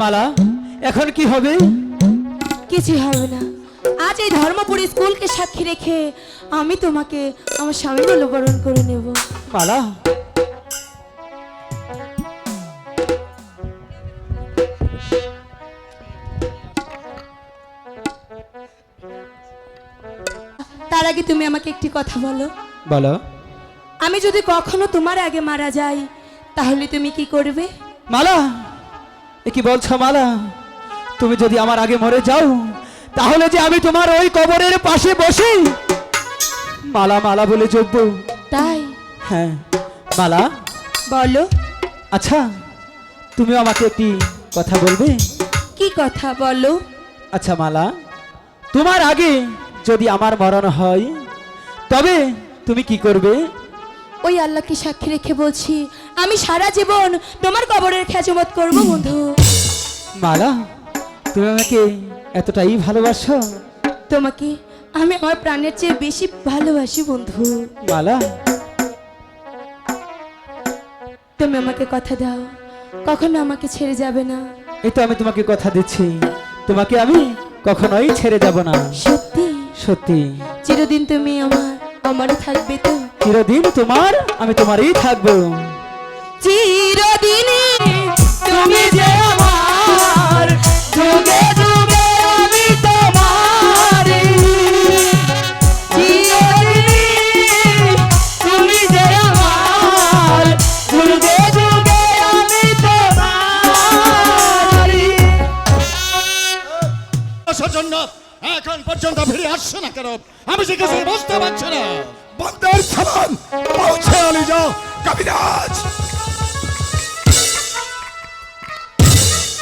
মালা এখন কি হবে? কিছু হবে না। আজ এই ধর্মপুরী স্কুলকে সাক্ষী রেখে আমি তোমাকে আমার স্বামী বলে বরণ করে নেব। মালা তার আগে তুমি আমাকে একটি কথা বলো। বলো। আমি যদি কখনো তোমার আগে মারা যাই তাহলে তুমি কি করবে? মালা এ কি বলছো মালা? তুমি যদি আমার আগে মরে যাও তাহলে যে আমি তোমার ওই কবরের পাশে বসে। মালা মালা বলে যোগ্য। তাই? হ্যাঁ মালা। বলো। আচ্ছা তুমি আমাকে একটি কথা বলবে? কি কথা বলো? আচ্ছা মালা তোমার আগে যদি আমার মরণ হয় তবে তুমি কি করবে? ওই আল্লাহকে সাক্ষী রেখে বলছি আমি সারা জীবন তোমার কবরের খেজমত করব বন্ধু। মালা তুমি আমাকে এতটাই ভালোবাসো? তোমাকে আমি আমার প্রাণের চেয়ে বেশি ভালোবাসি বন্ধু। মালা। তুমি আমাকে কথা দাও কখনো আমাকে ছেড়ে যাবে না। এই তো আমি তোমাকে কথা দিচ্ছি তোমাকে আমি কখনোই ছেড়ে যাব না। সত্যি? সত্যি। চিরদিন তুমি আমার আমারও থাকবে তো। চিরদিন তোমার আমি তোমারই থাকব। চিরদিনে তুমি যে আমার যুগে যুগে আমি তোমার চিরদিনে তুমি যে আমার যুগে যুগে আমি তোমার আসার জন্য এখন পর্যন্ত ফিরে আসছে না কেন? আমি যাও কবিরাজ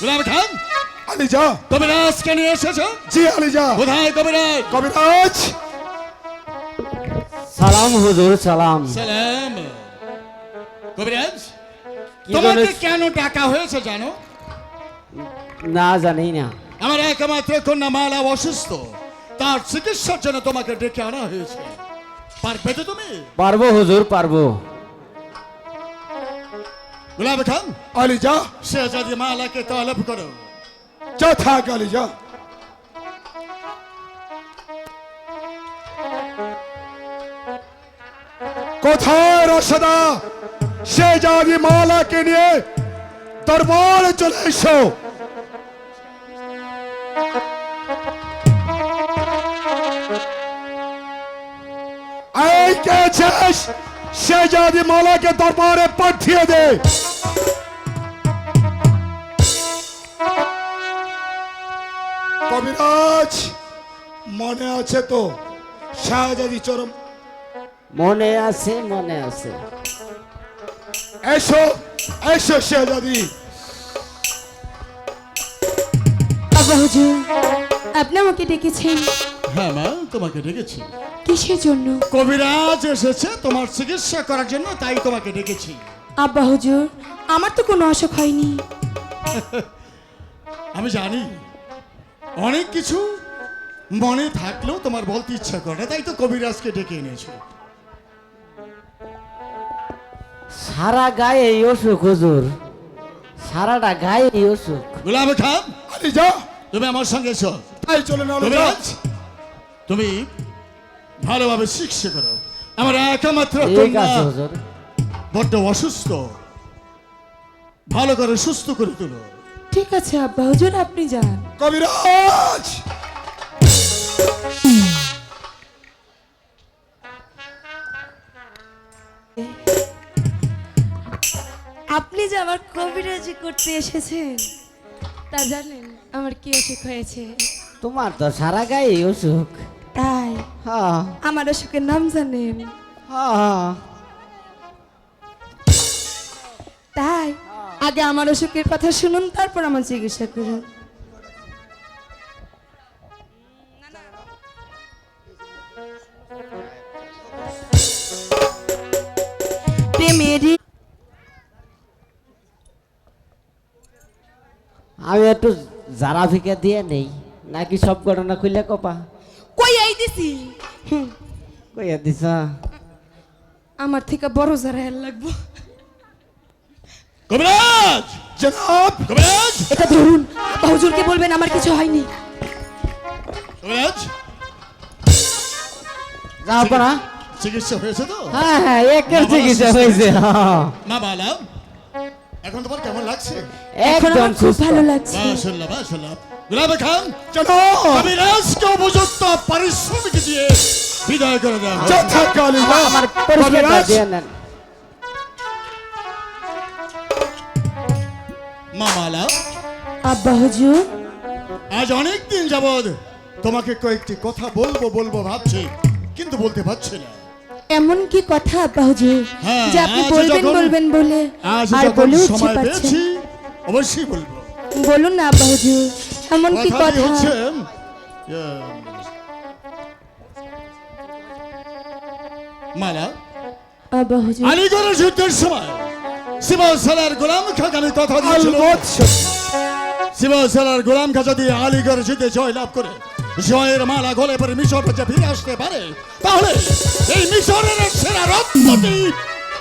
গুলাম খান আলি যা কবিরাজকে নিয়ে এসেছ? জি আলি যা কোথায় কবিরাজ? কবিরাজ। সালাম হুজুর সালাম। সালাম। কবিরাজ তোমাকে কেন ডাকা হয়েছে জানো? না জানি না। আমার একমাত্র কন্যা মালা অসুস্থ। তার চিকিৎসার জন্য তোমাকে ডেকে আনা হয়েছে। পারবে তো তুমি? পারব হুজুর পারব। গুলাব খান আলি যা সে যদি মালাকে তলব করো যা থাক আলি যা কোথায় রসদা সে জাগি মালাকে নিয়ে দরবারে চলে এসো এই কে আছিস সে যদি মালাকে দরবারে পাঠিয়ে দে কবিরাজ মনে আছে তো? শাহজাদি চরম। মনে আছে মনে আছে। এসো এসো শাহজাদি। হুজুর আপনি আমাকে ডেকেছেন? হ্যাঁ মা তোমাকে ডেকেছি। কিসের জন্য? কবিরাজ এসেছে তোমার চিকিৎসা করার জন্য তাই তোমাকে ডেকেছি। আব্বা হুজুর আমার তো কোনো অসুখ হয়নি। আমি জানি অনেক কিছু মনে থাকলেও তোমার বলতে ইচ্ছা করে না, তাই তো কবিরাজকে ডেকে এনেছো। সারা গায়ে এই অসুখ হুজুর। সারাটা গায়ে এই অসুখ। গুলাব খান আলি যা। তুমি আমার সঙ্গে এসো। তাই চলে না কবিরাজ তুমি ভালোভাবে শিক্ষা করো আমার একমাত্র কন্যা বড্ড অসুস্থ। ভালো করে সুস্থ করে তুলো। ঠিক আছে আব্বা হুজুর আপনি যান। কবিরাজ! আপনি যে আমার কবিরাজি করতে এসেছেন তা জানেন আমার কি অসুখ হয়েছে? তোমার তো সারা গায়ে এই অসুখ। আমার অসুখের নাম জানেন। হ্যাঁ। তাই আগে আমার অসুখের কথা শুনুন তারপর আমার চিকিৎসা করুন। আমি একটু জারা ফিকে দিয়ে নেই নাকি সব ঘটনা খুলে কপা? দিছি কইয়া দিছা। আমার থেকে বড় যারা এর লাগবো। কবিরাজ! জনাব! কবিরাজ! এটা ধরুন আব্বা হুজুরকে বলবেন আমার কিছু হয়নি। কবিরাজ! যাও না। চিকিৎসা হয়েছে তো? হ্যাঁ হ্যাঁ একের চিকিৎসা হয়েছে। হ্যাঁ। মা বালা এখন তোমার কেমন লাগছে? এখন আমার খুব ভালো লাগছে। মাশাল্লাহ মাশাল্লাহ খান কবিরাজকে উপযুক্ত পারিশ্রমিক দিয়ে বিদায় করে দেওয়া হবে। যথাকালীন আমার পরিষ্কারটা দিয়ে নেন। মা আব্বা হুজুর। আজ অনেক দিন যাবৎ তোমাকে কয়েকটি কথা বলব বলব ভাবছি কিন্তু বলতে পারছি না। এমন কি কথা আব্বা হুজুর হ্যাঁ, যে আপনি বলবেন বলবেন বলে আর বলে সময় পেয়েছি অবশ্যই বলব। বলুন না আব্বা হুজুর। এমন কি কথা? হচ্ছে মালা আব্বা হুজুর। আলিগড়ের যুদ্ধের সময় শিবসালার গোলাম কথা দিয়েছিল। শিবসালার গোলাম খা যদি আলিগড় যুদ্ধে জয় লাভ করে জয়ের মালা গলে পরে মিশর যে ফিরে আসতে পারে তাহলে এই মিশরের সেরা রত্নটি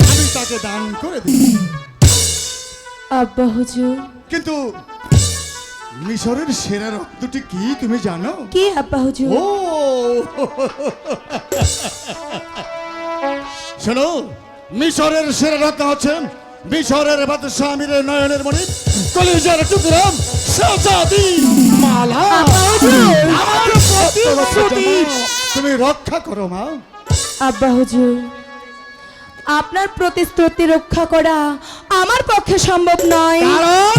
আমি তাকে দান করে দিই। আব্বা হুজুর। কিন্তু মিশরের সেরা রত্নটি কি তুমি জানো? কি আব্বা হুজুর? ও! শোনো মিশরের সেরা রত্ন হচ্ছে মিশরের বাদশাহ আমিরের নয়নের মণি কলিজার টুকরাম শাহজাদি মালা। আমার প্রতিশ্রুতি তুমি রক্ষা করো মা। আব্বা হুজুর আপনার প্রতিশ্রুতি রক্ষা করা আমার পক্ষে সম্ভব নয়। কারণ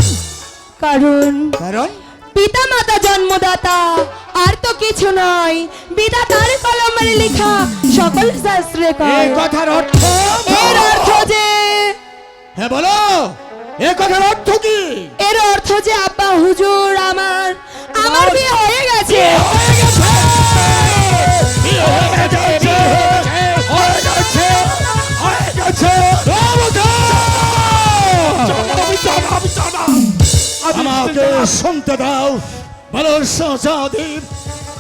কারণ কারণ? পিতা মাতা জন্মদাতা আর তো কিছু নয়। বিধাতার কলমের লেখা সকল শাস্ত্রে এই কথার অর্থ এর অর্থ যে হ্যাঁ বলো। এ কথার অর্থ কি? এর অর্থ যে আব্বা হুজুর আমার আমার বিয়ে হয়ে গেছে। হয়ে গেছে। আমাকে শুনতে দাও। বলো শাহজাদি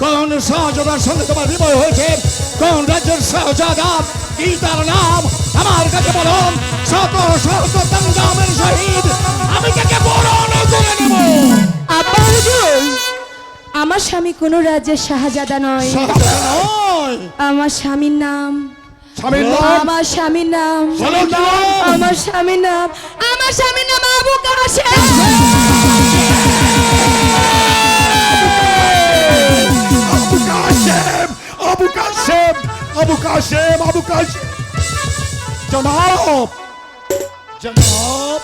কোন শাহজাদার সঙ্গে তোমার বিবাহ হয়েছে? কোন রাজ্যের শাহজাদা কি তার নাম? আমার কাছে বলো শত শত তঙ্গামের শহীদ। আমি তাকে বরণ করে নেব? আব্বা হুজুর আমার স্বামী কোনো রাজ্যের শাহজাদা নয়। আমার স্বামীর নাম। আমার স্বামীর নাম। নাম? আমার স্বামীর নাম। আমার স্বামীর নাম আবু কাশেম। আবু কাশেম আবু কাশেম আবু কাশেম আবু কাশেম। জনাব জনাব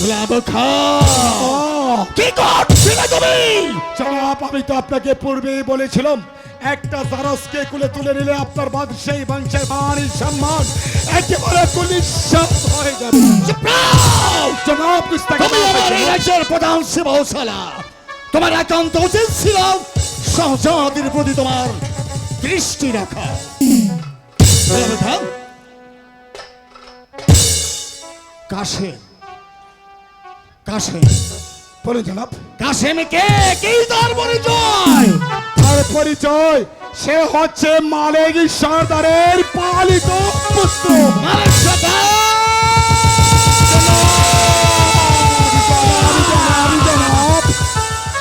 গোলাপ খান কি করছিলে তুমি জনাব আমি তো আপনাকে পূর্বেই বলেছিলাম একটা জারসকে কুলে তুলে নিলে আপনার বাদ সেই বংশের বাণী সম্মান একেবারে কুলিশাত হয়ে যাবে। জনাব রাজ্যের প্রধান শিবসালা তোমার একান্ত উচিত ছিল সহজাদির প্রতি তোমার দৃষ্টি রাখা। কাশেম কাশেম বলুন জনাব। কাশেম কে? কি তার পরিচয় তার পরিচয় সে হচ্ছে মালিক সর্দারের পালিত পুত্র। মালিক সর্দার!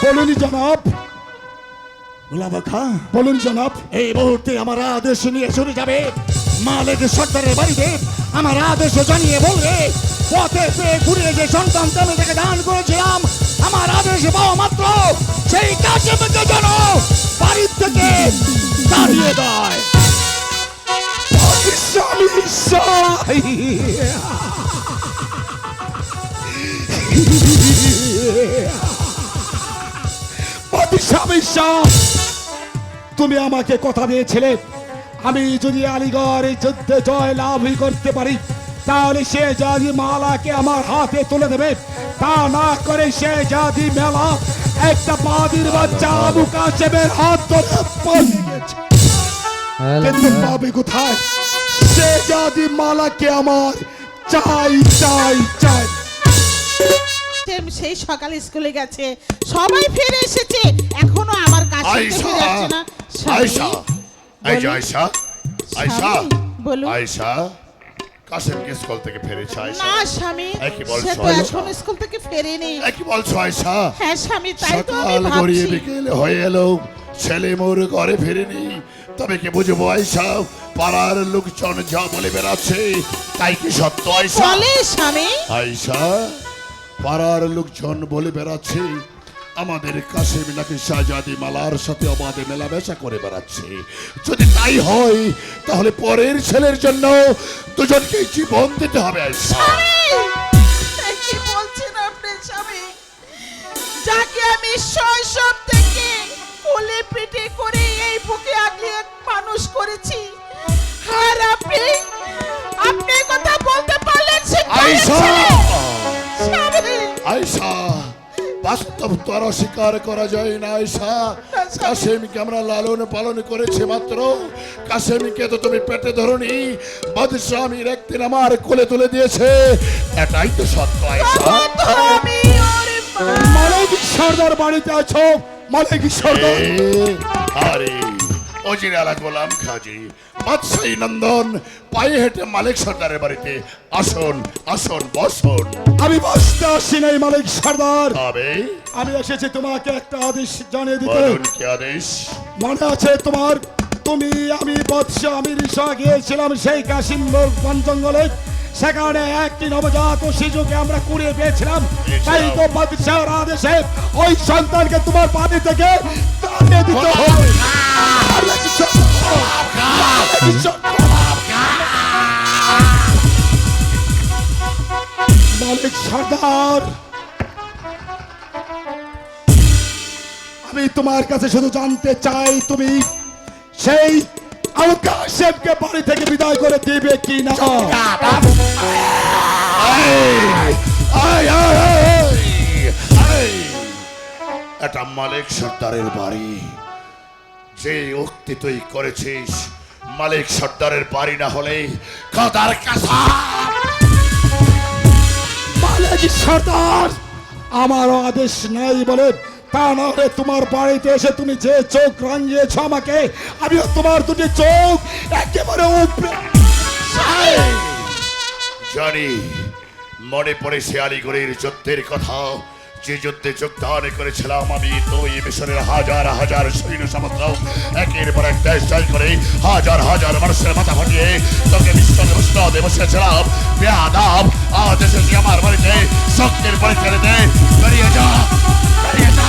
বলুন জনাব। বলুন জনাব। এই মুহূর্তে আমার আদেশ নিয়ে চলে যাবে। মালিক সর্দারের বাড়িতে আমার আদেশ জানিয়ে বলবে পথে পেয়ে ঘুরে যে সন্তান আমি থেকে দান করেছিলাম আমার আদেশ পাওয়া মাত্র সেই কাছে যেন থেকে দেয়। তুমি আমাকে কথা দিয়েছিলে। আমি যদি আলিগড় যুদ্ধে জয় লাভই করতে পারি, তাহলে সে জাদি মালাকে আমার হাতে তুলে দেবে। তা না করে সে জাদি মেলা একটা বাদির বাচ্চা আবু কাশেমের হাত ধরে পালিয়ে গেছে। কিন্তু পাবে কোথায়? সে জাদি মালাকে আমার চাই চাই চাই। সেই সকালে স্কুলে গেছে। সবাই ফিরে এসেছে। এখনও আমার কাছে আয়শা, ফিরে আসছে না। আয়শা। আয়সা স্বামী, বলুন। আয়সা কাসেমকে স্কুল থেকে ফেরেছে আয়সা না স্বামী এ কি বলছো, সে তো এখন স্কুল থেকে ফেরেনি। এ কি বলছো আয়সা হ্যাঁ স্বামী তাই তো আমি সকাল গড়িয়ে ভাবছি। বিকেল হয়ে এলো ছেলে মোর ঘরে ফেরেনি। তবে কি বুঝব আয়সা পাড়ার লোকজন যা বলে বেড়াচ্ছে তাই কি সত্য আয়সা চলে স্বামী। আয়সা পাড়ার লোকজন বলে বেড়াচ্ছে আমাদের কাশেম নাকি শাহজাদি মালার সাথে অবাধে মেলামেশা করে বেড়াচ্ছে। যদি তাই হয় তাহলে পরের ছেলের জন্য দুজনকে জীবন দিতে হবে কি বলছেন আপনি স্বামী? যাকে আমি শৈশব থেকে কোলে পিঠে করে এই বুকে আগলিয়ে মানুষ করেছি আর আপনি আপনি কথা বলতে পারলেন সে পরের বাস্তব তর স্বীকার করা যায় না আয়সা কাশেমকে আমরা লালন পালন করেছি মাত্র। কাশেমকে তো তুমি পেটে ধরনি। বদস্বামীর একদিন আমার কোলে তুলে দিয়েছে। এটাই তো সত্য আয়সা। মালিক সর্দার বাড়িতে আছো মালিক সর্দার। আরে। অজির আলা গোলাম খাজি বাদশাহী নন্দন পায়ে হেঁটে মালিক সর্দারের বাড়িতে। আসুন আসুন বসুন। আমি বসতে আসি নাই মালিক সর্দার। তবে আমি এসেছি তোমাকে একটা আদেশ জানিয়ে দিতে। বলুন কি আদেশ? মনে আছে তোমার? তুমি আমি বৎস আমি ঋষা গিয়েছিলাম সেই কাশিম বন জঙ্গলে। সেখানে একটি নবজাত শিশুকে আমরা কুড়িয়ে পেয়েছিলাম। তাই তো বাদশাহর আদেশে ওই সন্তানকে তোমার বাড়ি থেকে তাড়িয়ে দিতে হবে মালিক সর্দার! আমি তোমার কাছে শুধু জানতে চাই তুমি সেই আলকাশেবকে বাড়ি থেকে বিদায় করে দিবে কি না আয়, আয়। এটা মালিক সর্দারের বাড়ি। যে উক্তি তুই করেছিস মালিক সর্দারের বাড়ি না হলে কাদার মালিক সর্দার আমারও আদেশ নাই বলে তা না হলে তোমার বাড়িতে এসে তুমি যে চোখ রাঙিয়েছ আমাকে আমিও তোমার দুটি চোখ একেবারে উপরে জানি মনে পড়ে সে আলিগড়ের যুদ্ধের কথা। যে যুদ্ধে যোগদান করেছিলাম আমি দুই মিশরের হাজার হাজার সৈন্য সমুদ্র একের পর এক দেশ জয় করে হাজার হাজার মানুষের মাথা ফাটিয়ে তোকে মিশরে উষ্ণদে বসেছিলাম বেয়াদাব আজ এসেছি আমার বাড়িতে। শক্তির পরীক্ষা দিতে বেরিয়ে যা বেরিয়ে যা।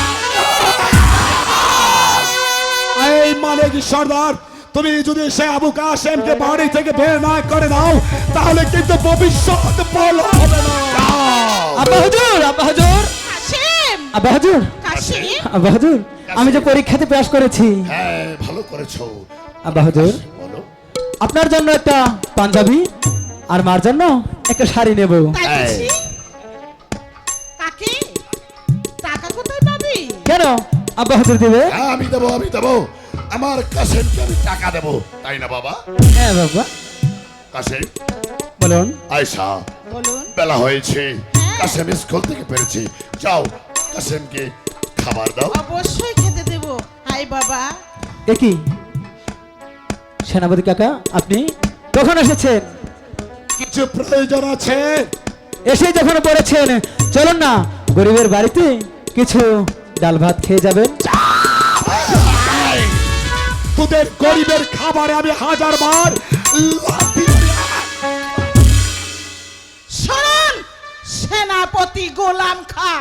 এই মালিক সর্দার তুমি যদি সে আবু কাসেমকে বাড়ি থেকে বের না করে দাও তাহলে কিন্তু ভবিষ্যৎ ভালো হবে না। আব্বা হুজুর আব্বা হুজুর। আব্বা হুজুর? আব্বা হুজুর আমি যে পরীক্ষাতে পাশ করেছি। হ্যাঁ ভালো করেছ। আব্বা হুজুর আপনার জন্য একটা পাঞ্জাবি আর মার জন্য একটা শাড়ি নেব। পাবি? কেন? আব্বা হুজুর দেবে। হ্যাঁ আমি দেবো আমি দেবো। আমার কাসেমকে আমি টাকা দেবো। তাই না বাবা? হ্যাঁ বাবা। কাসেম বলুন। আয়সা বলুন। বেলা হয়েছে। কাসেম স্কুল থেকে পেরেছি। যাও কাসেমকে খাবার দাও। অবশ্যই খেতে দেব। হাই বাবা। একই সেনাপতি কাকা আপনি কখন এসেছেন? কিছু প্রয়োজন আছে? এসে যখন পড়েছেন চলুন না গরিবের বাড়িতে কিছু ডাল ভাত খেয়ে যাবেন। তোদের গরিবের খাবারে আমি হাজার বার লাথি মারি। শুনুন সেনাপতি গোলাম খা।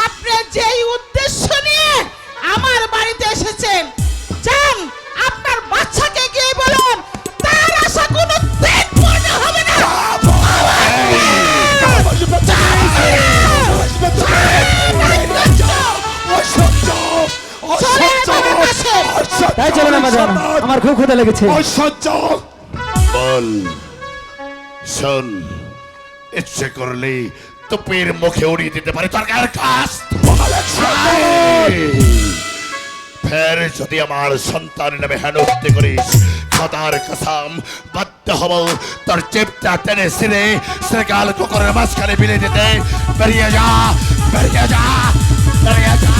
আপনি যেই উদ্দেশ্য নিয়ে আমার বাড়িতে এসেছেন যান আপনার বাচ্চাকে গিয়ে বলুন তার আশা কোনো দিন পূর্ণ হবে না! আমার তাই চলুন আমার খুব লেগেছে অসহ্য! বল শোন ইচ্ছে করলে তোপের মুখে উড়িয়ে দিতে পারে। তোর ফের যদি আমার সন্তান নামে হেনস্তে করিস খতার কসাম, বাধ্য হব তোর চেপটা টেনে কুকুরের মাঝখানে বিলে দিতে। বেরিয়ে যা বেরিয়ে যা বেরিয়ে যা।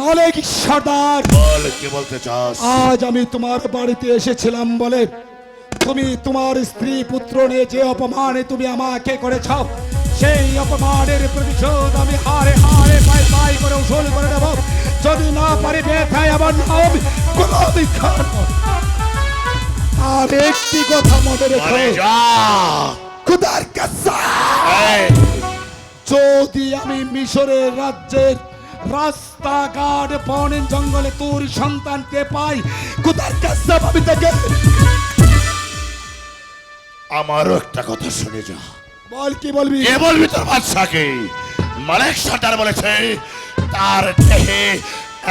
মালিক সর্দার। বল কি বলতে চাস? আজ আমি তোমার বাড়িতে এসেছিলাম বলে তুমি তোমার স্ত্রী পুত্র নিয়ে যে অপমানে তুমি আমাকে করেছ সেই অপমানের প্রতিশোধ আমি হারে হারে পাই পাই করে উসুল করে নেব। যদি না পারি ব্যথায় আমার নাম গোলামি খান। আর একটি কথা মনে রেখো। খুদার যদি আমি মিশরের রাজ্যের রাস্তাঘাট বন জঙ্গলে তোর সন্তানকে পাই। কোথার কাছে আমি তাকে? আমারও একটা কথা শুনে যা। বল কি বলবি? কে বলবি তোর বাদশাকে? মালিক সর্দার বলেছে তার দেহে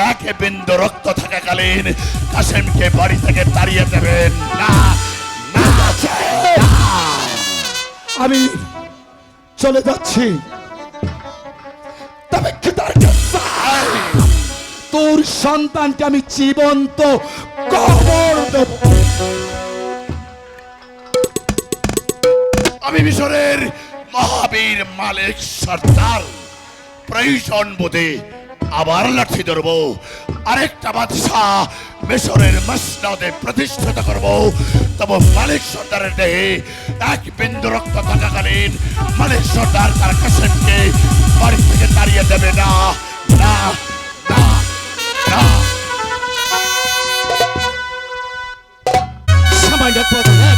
এক বিন্দু রক্ত থাকাকালীন কাসেমকে বাড়ি থেকে তাড়িয়ে দেবেন না না। আমি চলে যাচ্ছি। তোর সন্তানকে আমি জীবন্ত কবর দেব। আমি মিশরের মহাবীর মালিক সর্দার। প্রয়োজন বোধে আবার লাঠি ধরবো। আরেকটা বাদশাহ মিশরের মসনদে প্রতিষ্ঠিত করব। তবে মালিক সর্দারের দেহে এক বিন্দু রক্ত থাকাকালীন মালিক সর্দার তার কাসেমকে বাড়ি থেকে তাড়িয়ে দেবে না। না না সামান্য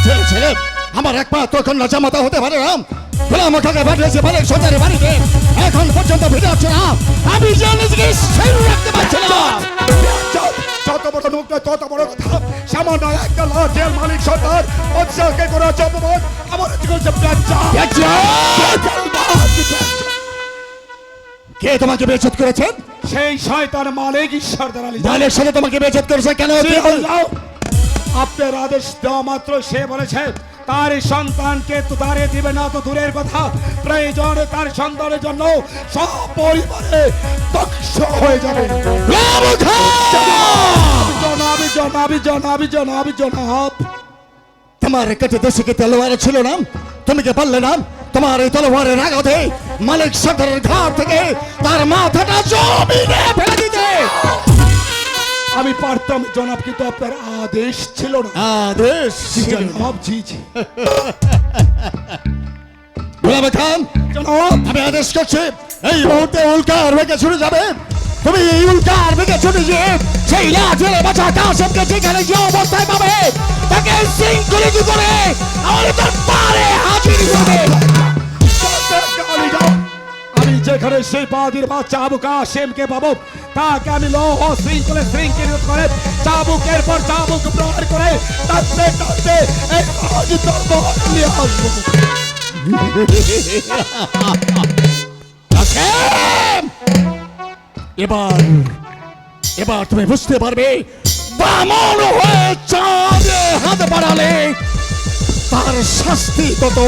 ছেলে ছেলে আমার একমাত্র কন্যা জামাতা হতে পারে না গোলাম ওঠাকে পাঠিয়েছে বলে সরকারের বাড়িতে এখন পর্যন্ত ফিরে আসছে না আমি সেই রাখতে পারছি না যত- বড় মুখ নয় তত বড় কথা সামান্য একটা লজের মালিক সর্দার বাদশাহকে করা অপমান আমার কে তোমাকে বেচত করেছেন? সেই শয়তান মালিক ঈশ্বরদার আলী মালের সাথে তোমাকে বেচত করেছে কেন আপনার আদেশ দেওয়া মাত্র সে বলেছে তার সন্তানকে তো তারে দিবে না তো দূরের কথা। প্রয়োজন তার সন্তানের জন্য সব পরিবারে দক্ষ হয়ে যাবে। জনাবি জনাবি জনাবি জনাবি জনাব। তোমার কাছে দেশে কি তলোয়ার ছিল না? তুমি কি পারলে না? তোমার এই তলোয়ারের আঘাতে মালিক সর্দারের ঘাট থেকে তার মাথাটা জমিনে ফেলে দিতে। আমি পারতাম জনাব কিন্তু আপনার আদেশ ছিল না। আদেশ জনাব জি জি। গোলাম খান জনাব। আমি আদেশ করছি এই মুহূর্তে উল্কার বেগে ছুটে যাবে। তুমি এই উল্কার বেগে ছুটে গিয়ে সেই লাঠের বাঁচা কাসেমকে যেখানে যে অবস্থায় পাবে তাকে শৃঙ্খলিত করে আমাদের তার পারে হাজির হবে সেই বাদির বাচ্চা আবু কাসেমকে পাবো। তাকে আমি লৌহ শৃঙ্খলে শৃঙ্খলিত করে চাবুকের পর চাবুক প্রহার করে টানতে টানতে এই রাজ দরবার নিয়ে আসব। এবার এবার তুমি বুঝতে পারবে, বামন হয়ে চাঁদে হাত বাড়ালে তার শাস্তি কত?